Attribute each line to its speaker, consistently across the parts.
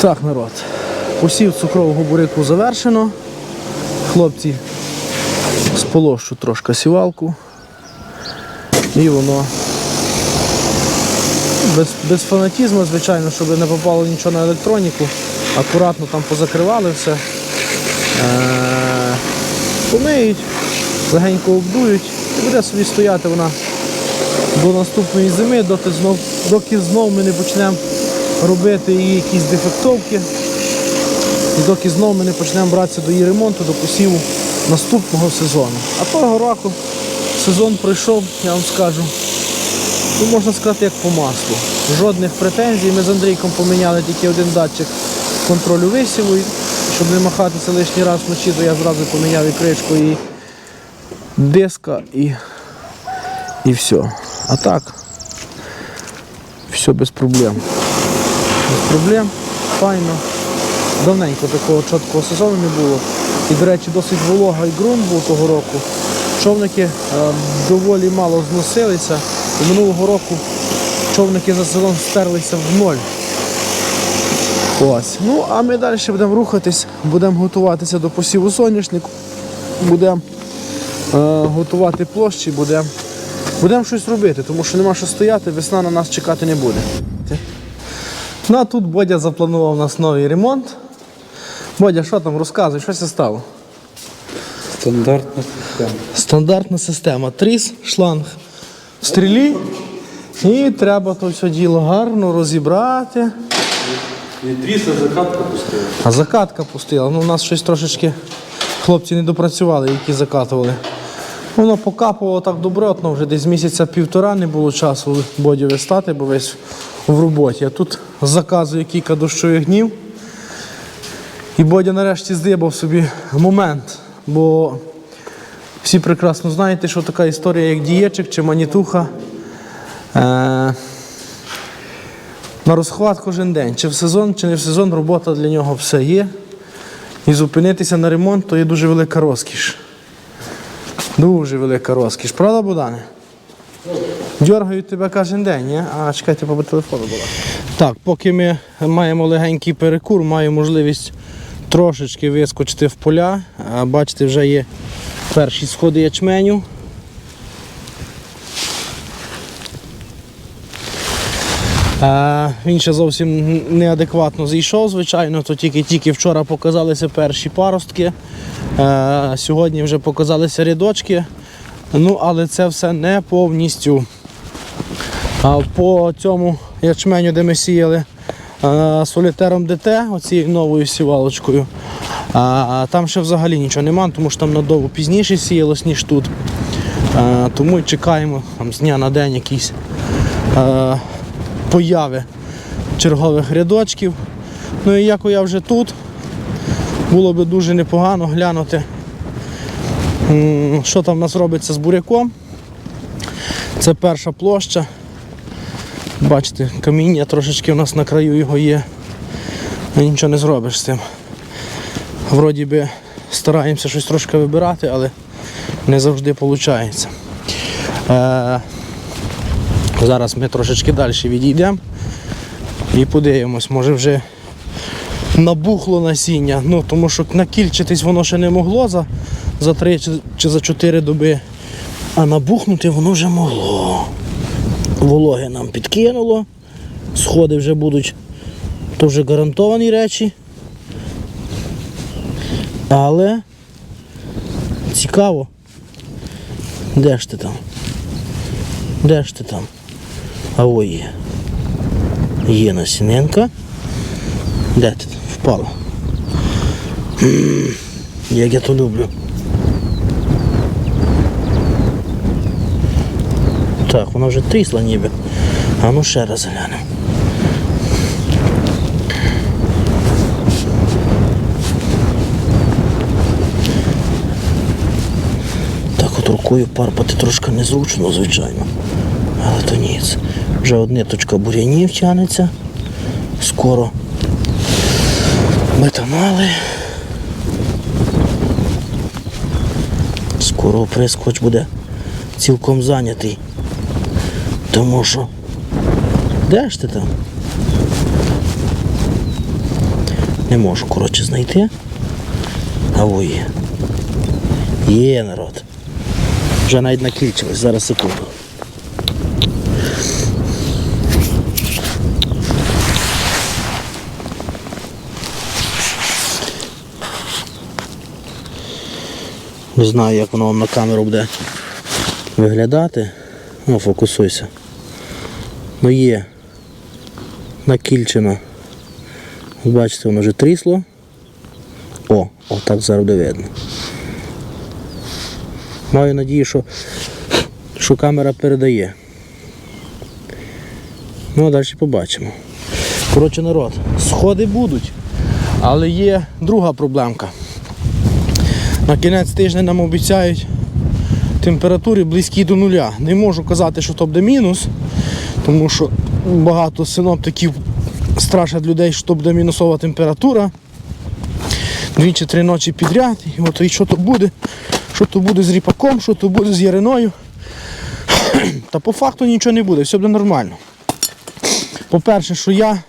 Speaker 1: Так, народ. Посів цукрового буряку завершено. Хлопці сполощу трошки сівалку. І воно без, без фанатізму, звичайно, щоб не попало нічого на електроніку. Акуратно там позакривали все. Е- помиють, легенько обдують і буде собі стояти вона до наступної зими, доки знов, доки знов ми не почнемо робити її якісь дефектовки. І доки знов ми не почнемо братися до її ремонту, до посіву наступного сезону. А того року сезон пройшов, я вам скажу, ну, можна сказати, як по маслу. Жодних претензій. Ми з Андрійком поміняли тільки один датчик контролю висіву. Щоб не махатися лишній раз вночі, то я зразу поміняв і кришку, і диска, і, і все. А так, все без проблем. Без проблем, файно. Давненько такого чіткого сезону не було. І, до речі, досить волога ґрунт був того року. Човники е, доволі мало зносилися. І минулого року човники за сезон стерлися в ноль. Ось. Ну, а ми далі будемо рухатись, будемо готуватися до посіву соняшнику, будемо е, готувати площі, будемо будем щось робити, тому що нема що стояти, весна на нас чекати не буде. Ну а тут Бодя запланував у нас новий ремонт. Бодя, що там розказуй, що це стало?
Speaker 2: Стандартна система.
Speaker 1: Стандартна система. Тріс, шланг, стрілі. І треба то все діло гарно розібрати.
Speaker 2: І тріса закатка пустила.
Speaker 1: А закатка пустила. Ну, у нас щось трошечки хлопці не допрацювали, які закатували. Воно покапувало так добротно, вже десь місяця півтора не було часу боді вистати, бо весь в роботі. А тут заказує кілька дощових днів. І Бодя нарешті здибав собі момент, бо всі прекрасно знаєте, що така історія, як дієчик чи манітуха. Е- на розхват кожен день. Чи в сезон, чи не в сезон, робота для нього все є. І зупинитися на ремонт то є дуже велика розкіш. Дуже велика розкіш. Правда, Богдане? Дергають тебе кожен день, ні? А чекайте, по телефону була. Так, поки ми маємо легенький перекур, маю можливість трошечки вискочити в поля. Бачите, вже є перші сходи ячменю. Він ще зовсім неадекватно зійшов, звичайно, то тільки-тільки вчора показалися перші паростки. Сьогодні вже показалися рядочки. Ну, але це все не повністю. А по цьому ячменю, де ми сіяли солітером ДТ, оцією новою сівалочкою, а, там ще взагалі нічого немає, тому що там надовго пізніше сіялось, ніж тут. Е, Тому й чекаємо там, з дня на день якісь е, появи чергових рядочків. Ну і як я вже тут, було би дуже непогано глянути, що там у нас робиться з буряком. Це перша площа. Бачите, каміння трошечки у нас на краю його є. Ну, Нічого не зробиш з цим. Вроді би стараємося щось трошки вибирати, але не завжди виходить. Е, Зараз ми трошечки далі відійдемо і подивимось, може вже набухло насіння. Ну, тому що накільчитись воно ще не могло за, за 3 чи, за 4 доби, а набухнути воно вже могло. Вологи нам підкинуло, сходи вже будуть, то вже гарантовані речі. Але цікаво. Де ж ти там? Де ж ти там? А ой є. Є насінинка. Де ти там? Впала. Як я то люблю. Так, вона вже трісла ніби. А ну ще раз глянемо. Так от рукою парпати трошки незручно, звичайно. Але то ніц. Вже одне точка бурянів тянеться. Скоро метанали. Скоро прискоч буде цілком зайнятий. Тому що. Де ж ти там? Не можу, коротше, знайти. А во є. Є народ. Вже навіть наклічилось, зараз секунду. Не знаю, як воно на камеру буде виглядати. Ну, фокусуйся. Ну є накільчено. Бачите, воно вже трісло. О, отак зараз видно. Маю надію, що, що камера передає. Ну, а далі побачимо. Коротше, народ, сходи будуть, але є друга проблемка. На кінець тижня нам обіцяють температури близькі до нуля. Не можу казати, що то буде мінус, тому що багато синоптиків страшать людей, що то буде мінусова температура. Дві чи три ночі підряд. І от і що то буде? Що то буде з ріпаком, що то буде з яриною. Та по факту нічого не буде, все буде нормально. По-перше, що я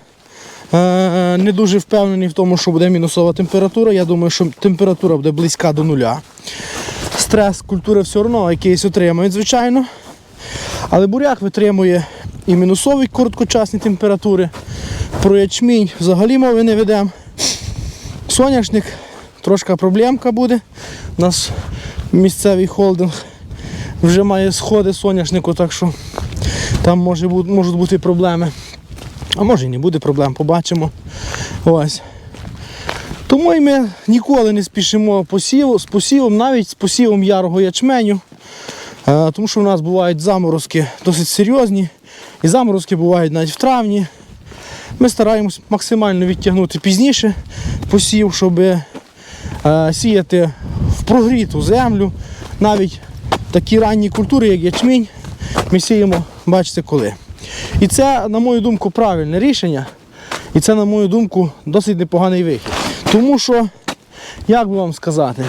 Speaker 1: е, не дуже впевнений в тому, що буде мінусова температура. Я думаю, що температура буде близька до нуля. Стрес культури все одно якийсь отримають, звичайно. Але буряк витримує і мінусові короткочасні температури. Про ячмінь взагалі мови не ведемо. Соняшник трошка проблемка буде. У нас місцевий холдинг вже має сходи соняшнику, так що там може, можуть бути проблеми. А може і не буде проблем, побачимо. Ось. Тому і ми ніколи не спішимо посіву, з посівом, навіть з посівом ярого ячменю. Е, Тому що в нас бувають заморозки досить серйозні. І заморозки бувають навіть в травні. Ми стараємось максимально відтягнути пізніше посів, щоб е, сіяти в прогріту землю. Навіть такі ранні культури, як ячмінь, ми сіємо, бачите, коли. І це, на мою думку, правильне рішення. І це, на мою думку, досить непоганий вихід. Тому що, як би вам сказати,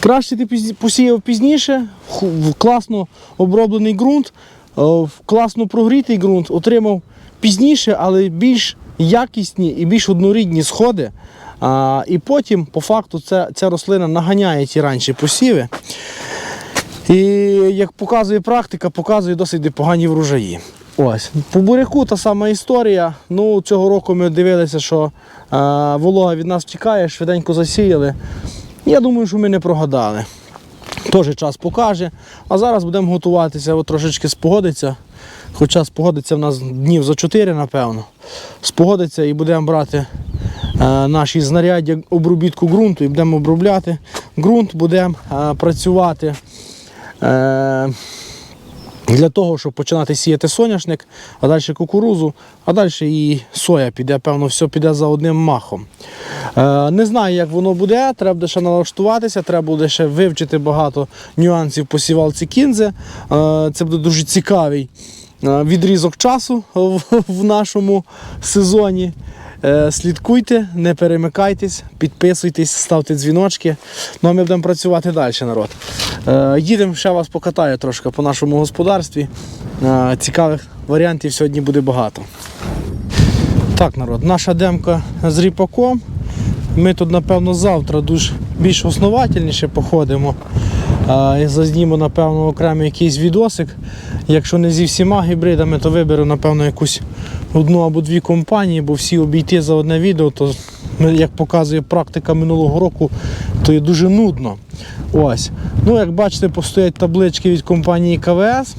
Speaker 1: краще ти посіяв пізніше, в класно оброблений ґрунт, е, в класно прогрітий ґрунт, отримав пізніше, але більш якісні і більш однорідні сходи. А, і потім, по факту, ця, ця рослина наганяє ті ранші посіви. І як показує практика, показує досить непогані врожаї. Ось. По буряку та сама історія. Ну, цього року ми дивилися, що е, волога від нас втікає, швиденько засіяли. Я думаю, що ми не прогадали. Теж час покаже. А зараз будемо готуватися, от трошечки спогодиться. Хоча спогодиться в нас днів за 4, напевно. Спогодиться і будемо брати е, наші знаряддя обробітку ґрунту і будемо обробляти ґрунт, будемо е, працювати. Е, для того, щоб починати сіяти соняшник, а далі кукурузу, а далі і соя піде, певно, все піде за одним махом. Е, не знаю, як воно буде, треба буде ще налаштуватися, треба буде ще вивчити багато нюансів по сівалці кінзи. Е, це буде дуже цікавий е, відрізок часу в нашому сезоні. Е, Слідкуйте, не перемикайтесь, підписуйтесь, ставте дзвіночки. Ну а ми будемо працювати далі, народ. Е, Їдемо, ще вас покатаю трошки по нашому господарстві. Е, Цікавих варіантів сьогодні буде багато. Так, народ, наша демка з ріпаком. Ми тут, напевно, завтра дуже більш основательніше походимо. Зазнімо, напевно, окремий якийсь відосик. Якщо не зі всіма гібридами, то виберу, напевно, якусь одну або дві компанії, бо всі обійти за одне відео, то ну, як показує практика минулого року, то є дуже нудно. Ось. Ну, як бачите, постоять таблички від компанії КВС.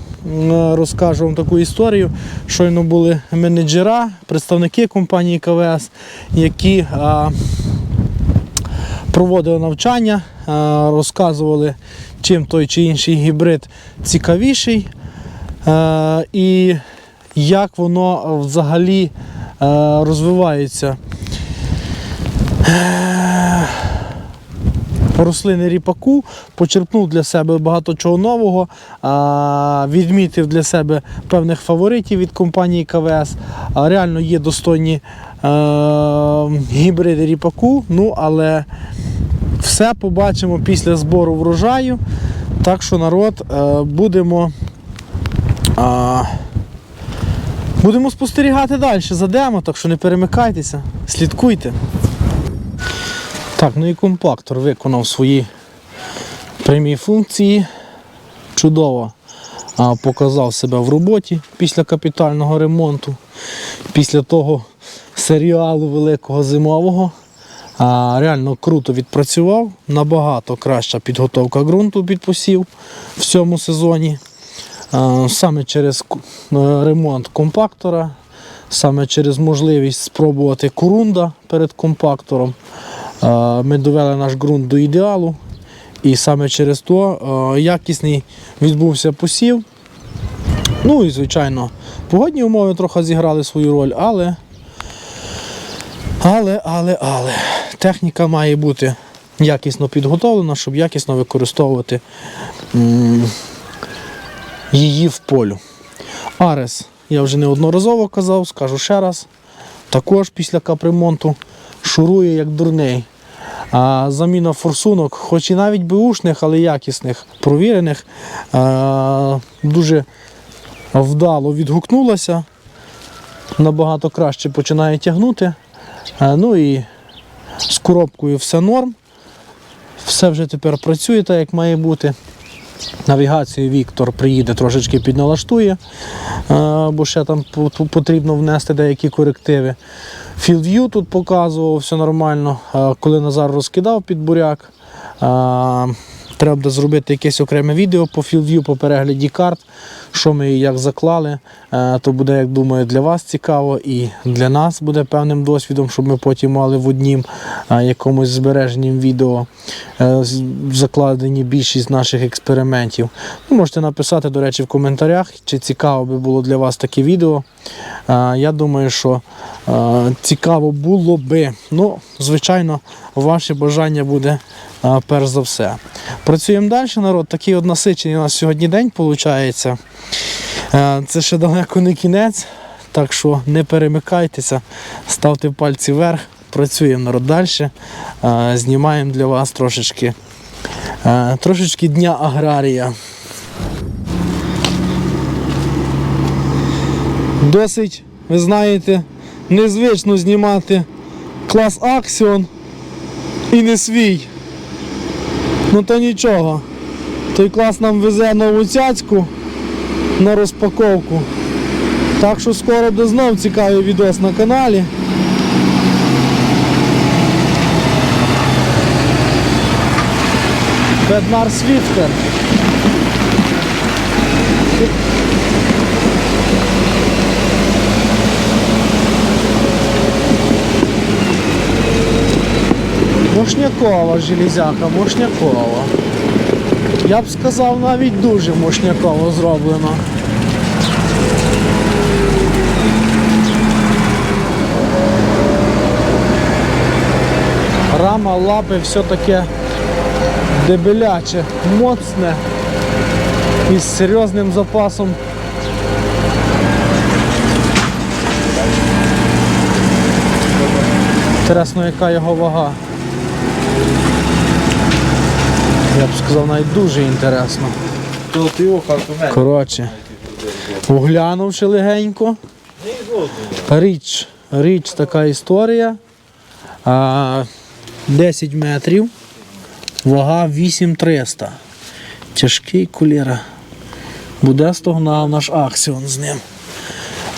Speaker 1: Розкажу вам таку історію. Щойно були менеджера, представники компанії КВС, які а, проводили навчання, а, розказували, чим той чи інший гібрид цікавіший. а, І як воно взагалі е, розвивається. Е, Рослини ріпаку, почерпнув для себе багато чого нового, відмітив для себе певних фаворитів від компанії КВС. Реально є достойні е, гібриди ріпаку, ну але все побачимо після збору врожаю. Так що народ е, будемо. Будемо спостерігати далі за демо, так що не перемикайтеся, слідкуйте. Так, ну і компактор виконав свої прямі функції. Чудово а, показав себе в роботі після капітального ремонту, після того серіалу великого зимового. А, реально круто відпрацював, набагато краща підготовка ґрунту під посів в цьому сезоні. Саме через е, ремонт компактора, саме через можливість спробувати курунда перед компактором. Ми довели наш ґрунт до ідеалу. І саме через то е, якісний відбувся посів. Ну і, звичайно, погодні умови трохи зіграли свою роль, але. Але, але, але. Техніка має бути якісно підготовлена, щоб якісно використовувати її в полю. Арес, я вже неодноразово казав, скажу ще раз. Також після капремонту шурує як дурний. А заміна форсунок, хоч і навіть беушних, але якісних, провірених, дуже вдало відгукнулася. Набагато краще починає тягнути. Ну і з коробкою все норм. Все вже тепер працює так, як має бути. Навігацію Віктор приїде, трошечки підналаштує, е, бо ще там по- по- потрібно внести деякі корективи. FieldView тут показував, все нормально. Е, Коли Назар розкидав під буряк, е, треба зробити якесь окреме відео по FieldView, по перегляді карт, що ми і як заклали. Е, То буде, як думаю, для вас цікаво і для нас буде певним досвідом, щоб ми потім мали в однім е, якомусь збереженім відео е, закладені більшість наших експериментів. Ви можете написати, до речі, в коментарях, чи цікаво би було для вас таке відео. Я думаю, що цікаво було би. Ну, звичайно, ваше бажання буде перш за все. Працюємо далі, народ. Такий от насичений у нас сьогодні день виходить. Це ще далеко не кінець, так що не перемикайтеся, ставте пальці вверх, працюємо народ далі. Знімаємо для вас трошечки, е, трошечки дня аграрія. Досить, ви знаєте, незвично знімати клас Axion і не свій. Ну то нічого. Той клас нам везе нову цяцьку на розпаковку. Так що скоро буде знов цікавий відос на каналі. Беднар Свіфтер. Мошнякова железяка, мошнякова. Я б сказав навіть дуже мошняково зроблено. Рама, лапи, все таке дебеляче, моцне і з серйозним запасом. Інтересно, яка його вага. Я б сказав, навіть дуже інтересно. Коротше, оглянувши легенько. Річ, річ така історія. А, 10 метрів, вага 8300. Тяжкий куліра. Буде стогнав наш аксіон з ним.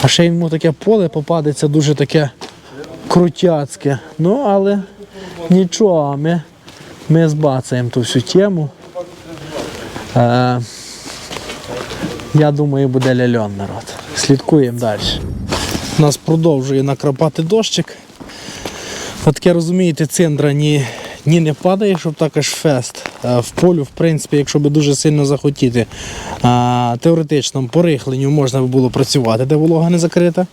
Speaker 1: А ще йому таке поле попадеться дуже таке крутяцьке. Ну, але нічого, ми, ми збацаємо ту всю тему. Е, я думаю, буде ляльон народ. Слідкуємо далі. Нас продовжує накрапати дощик. От таке розумієте, циндра ні, ні не падає, щоб так аж фест. Е, В полю, в принципі, якщо би дуже сильно захотіти, а, теоретично по рихленню можна би було працювати, де волога не закрита.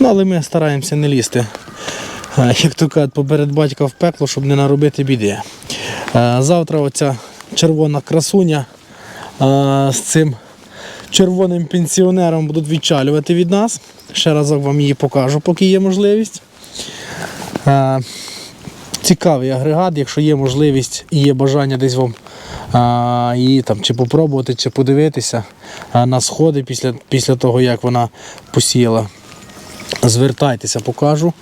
Speaker 1: Ну, але ми стараємося не лізти, е, як то кажуть, поперед батька в пекло, щоб не наробити біди. Завтра оця червона красуня з цим червоним пенсіонером будуть відчалювати від нас. Ще разок вам її покажу, поки є можливість. Цікавий агрегат, якщо є можливість і є бажання десь вам а, її там чи попробувати, чи подивитися на сходи після, після того, як вона посіяла Звертайтеся, покажу.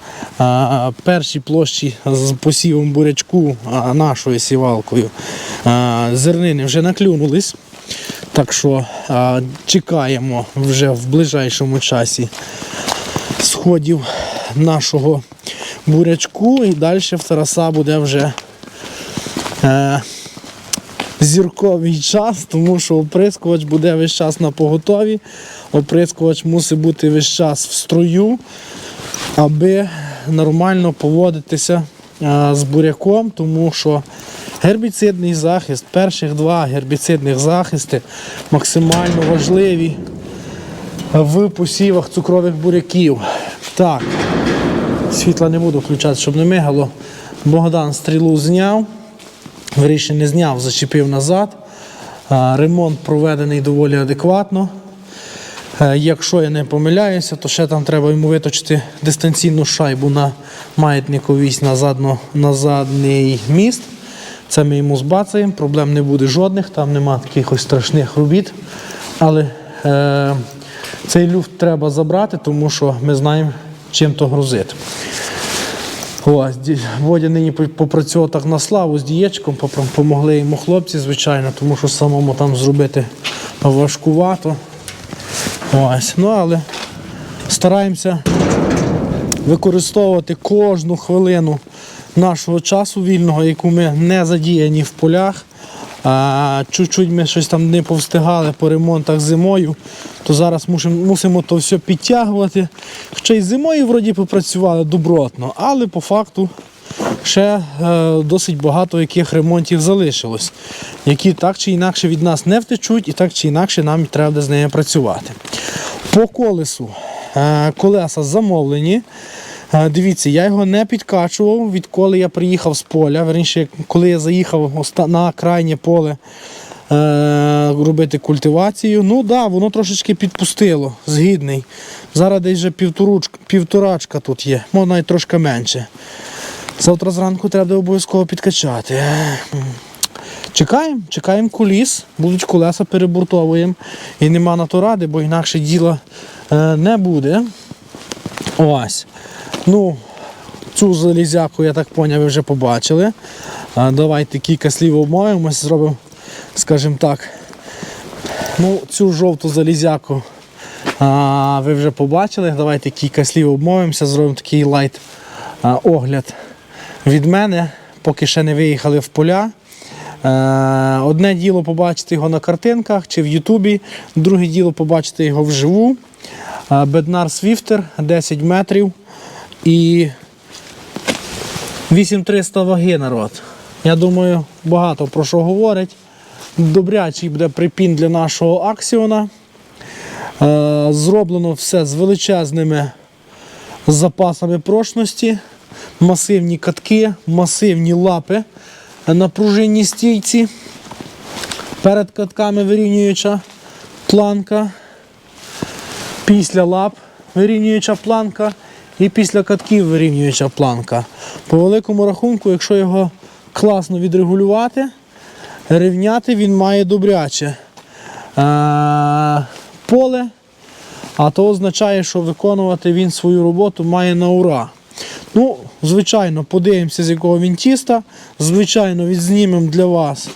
Speaker 1: Перші площі з посівом бурячку нашою сівалкою. Зернини вже наклюнулись. Так що чекаємо вже в ближайшому часі сходів нашого бурячку. І далі в Тараса буде вже е, зірковий час, тому що оприскувач буде весь час на поготові. Оприскувач мусить бути весь час в строю, аби нормально поводитися з буряком, тому що гербіцидний захист, перших два гербіцидних захисти максимально важливі в посівах цукрових буряків. Так, світла не буду включати, щоб не мигало. Богдан стрілу зняв. Вирішив не зняв, зачепив назад. Ремонт проведений доволі адекватно. Е, Якщо я не помиляюся, то ще там треба йому виточити дистанційну шайбу на маятнику вісь на, задно, на задній міст. Це ми йому збацаємо, проблем не буде жодних, там нема таких ось страшних робіт. Але е, цей люфт треба забрати, тому що ми знаємо, чим то грузить. Ось, Водя нині по- попрацював так на славу з дієчком, помогли йому хлопці, звичайно, тому що самому там зробити важкувато. Ось, ну але стараємося використовувати кожну хвилину нашого часу вільного, яку ми не задіяні в полях. Чуть-чуть ми щось там не повстигали по ремонтах зимою, то зараз мусимо, мусимо то все підтягувати. Хоча й зимою вроді попрацювали добротно, але по факту ще е, досить багато яких ремонтів залишилось, які так чи інакше від нас не втечуть, і так чи інакше нам треба з нею працювати. По колесу е, колеса замовлені. Дивіться, я його не підкачував, відколи я приїхав з поля. Верніше, коли я заїхав на крайнє поле е, робити культивацію. Ну так, да, воно трошечки підпустило, згідний. Зараз десь вже півторачка тут є, можна навіть трошки менше. Завтра зранку треба обов'язково підкачати. Чекаємо, чекаємо куліс, будуть колеса перебуртовуємо. І нема на то ради, бо інакше діла е, не буде. Ось. Ну, цю залізяку, я так поняв, ви вже побачили. Давайте кілька слів обмовимось, зробимо, скажімо так. Ну, цю жовту залізяку а, ви вже побачили. Давайте кілька слів обмовимося, зробимо такий лайт огляд від мене, поки ще не виїхали в поля. Одне діло побачити його на картинках чи в Ютубі, друге діло побачити його вживу. Беднар Свіфтер 10 метрів і 8300 ваги. Я думаю, багато про що говорить. Добрячий буде припін для нашого аксіона. Е, Зроблено все з величезними запасами прочності, масивні катки, масивні лапи на пружинній стійці. Перед катками вирівнююча планка, після лап вирівнююча планка і після катків вирівнююча планка. По великому рахунку, якщо його класно відрегулювати, рівняти він має добряче е, поле, а то означає, що виконувати він свою роботу має на ура. Ну, звичайно, подивимося, з якого він тіста. Звичайно, відзнімемо для вас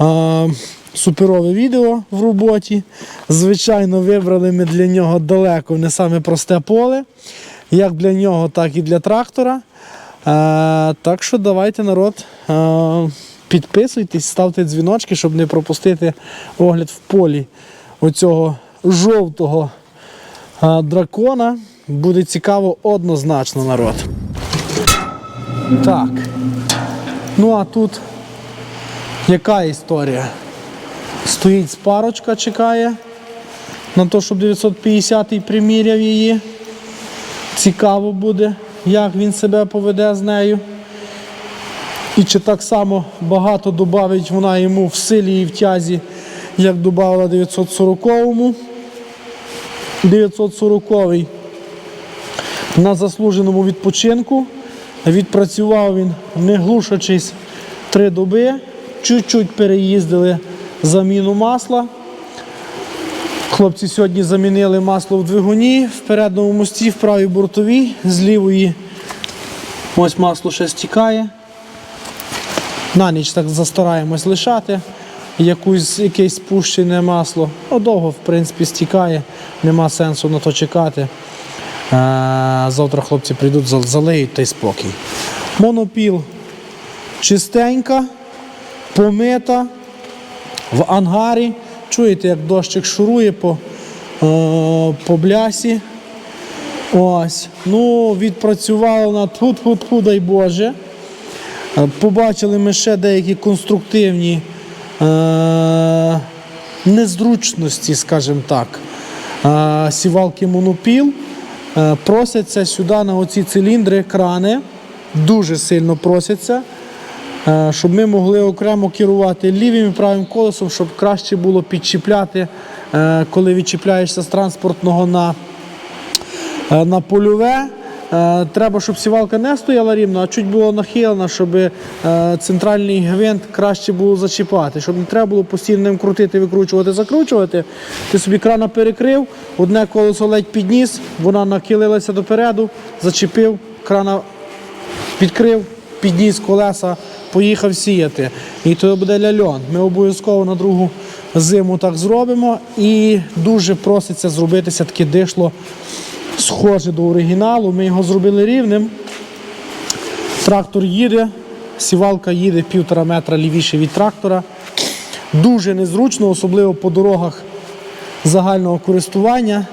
Speaker 1: е, суперове відео в роботі. Звичайно, вибрали ми для нього далеко не саме просте поле, як для нього, так і для трактора. Е, так що давайте, народ, е, підписуйтесь, ставте дзвіночки, щоб не пропустити огляд в полі оцього жовтого е, дракона. Буде цікаво однозначно народ. Так. Ну а тут яка історія? Стоїть спарочка, чекає на те, щоб 950-й приміряв її. Цікаво буде, як він себе поведе з нею. І чи так само багато додавить вона йому в силі і в тязі, як додавала 940-му. 940-й на заслуженому відпочинку. Відпрацював він, не глушачись, три доби. Чуть-чуть переїздили заміну масла. Хлопці сьогодні замінили масло в двигуні в передньому мості, в правій бортовій, з лівої. Ось масло ще стікає. На ніч так застараємось лишати. Якусь, якесь спущене масло. Ну, довго, в принципі, стікає, нема сенсу на то чекати. Е, Завтра хлопці прийдуть, залиють та й спокій. Монопіл чистенька, помита, в ангарі. Чуєте, як дощик шурує по, е, по блясі. Ось. Ну, відпрацювала вона тьфу-тьфу-тьфу, дай Боже. Е, Побачили ми ще деякі конструктивні е- незручності, скажімо так. Е- сівалки монопіл. Е, просяться сюди на оці циліндри, крани. Дуже сильно просяться, щоб ми могли окремо керувати лівим і правим колесом, щоб краще було підчіпляти, е, коли відчіпляєшся з транспортного на Е, на польове. Е, Треба, щоб сівалка не стояла рівно, а чуть було нахилена, щоб е, центральний гвинт краще було зачіпати, щоб не треба було постійно ним крутити, викручувати, закручувати. Ти собі крана перекрив, одне колесо ледь підніс, вона нахилилася допереду, зачепив, крана підкрив, підніс колеса, поїхав сіяти. І то буде ляльон. Ми обов'язково на другу зиму так зробимо. І дуже проситься зробитися таке дишло схоже до оригіналу. Ми його зробили рівним. Трактор їде, сівалка їде півтора метра лівіше від трактора. Дуже незручно, особливо по дорогах загального користування.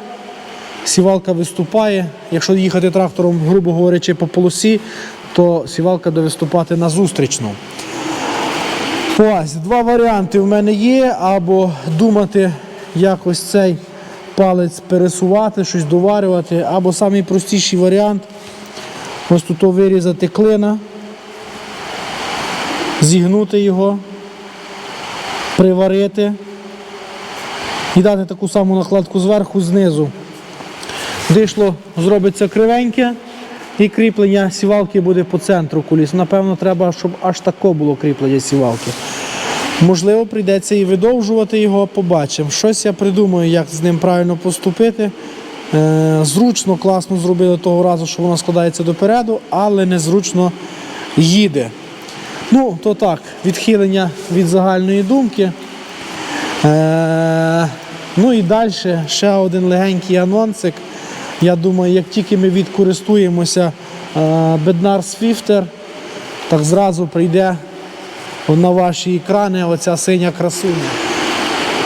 Speaker 1: Сівалка виступає. Якщо їхати трактором, грубо говорячи, по полосі, то сівалка буде виступати на зустрічну. Ось, два варіанти в мене є, або думати якось цей палець пересувати, щось доварювати, або самий простіший варіант ось тут вирізати клина, зігнути його, приварити і дати таку саму накладку зверху, знизу. Дишло зробиться кривеньке і кріплення сівалки буде по центру коліс. Напевно, треба, щоб аж тако було кріплення сівалки. Можливо, прийдеться і видовжувати його, побачимо. Щось я придумаю, як з ним правильно поступити. Е, зручно, класно зробили того разу, що воно складається допереду, але незручно їде. Ну, то так, відхилення від загальної думки. Е, ну і далі ще один легенький анонсик. Я думаю, як тільки ми відкористуємося е, Bednar Swifter, так зразу прийде на ваші екрани оця синя красуня.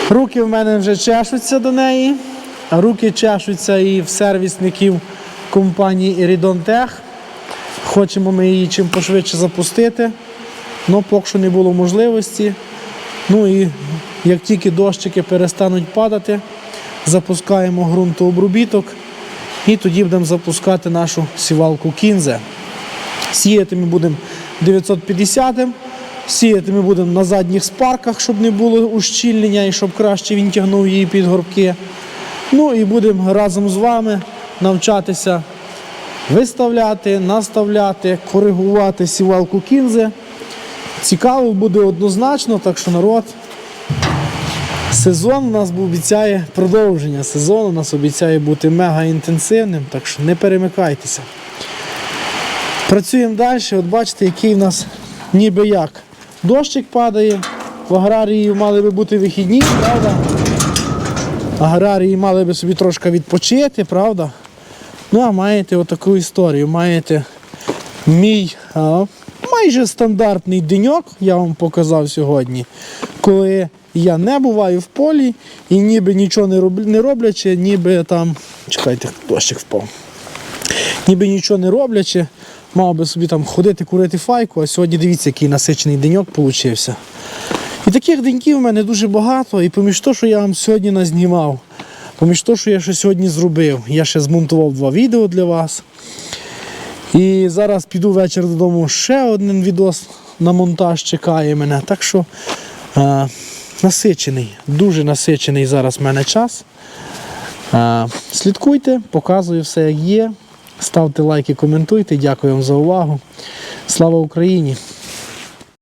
Speaker 1: Руки в мене вже чешуться до неї, руки чешуться і в сервісників компанії Tech. Хочемо ми її чим пошвидше запустити, але поки що не було можливості. Ну і як тільки дощики перестануть падати, запускаємо ґрунтообробіток і тоді будемо запускати нашу сівалку кінзе. Сіяти ми будемо 950 сіяти ми будемо на задніх спарках, щоб не було ущільнення і щоб краще він тягнув її під горбки. Ну і будемо разом з вами навчатися виставляти, наставляти, коригувати сівалку кінзи. Цікаво буде однозначно, так що народ. Сезон нас обіцяє продовження. Сезон у нас обіцяє бути мега інтенсивним, так що не перемикайтеся. Працюємо далі. От бачите, який в нас ніби як. Дощик падає, в аграрії мали би бути вихідні, правда? Аграрії мали би собі трошки відпочити, правда? Ну, а маєте отаку історію. Маєте мій а, майже стандартний деньок, я вам показав сьогодні, коли я не буваю в полі і ніби нічого не, роб, не роблячи, ніби там. Чекайте, дощик впав. Ніби нічого не роблячи, мав би собі там ходити, курити файку, а сьогодні дивіться, який насичений деньок получився. І таких деньків у мене дуже багато, і поміж того, що я вам сьогодні назнімав, поміж того, що я ще сьогодні зробив, я ще змонтував два відео для вас. І зараз піду вечір додому, ще один відос на монтаж чекає мене. Так що е, насичений, дуже насичений зараз в мене час. Е, слідкуйте, показую все як є. Ставте лайки, коментуйте. Дякую вам за увагу. Слава Україні!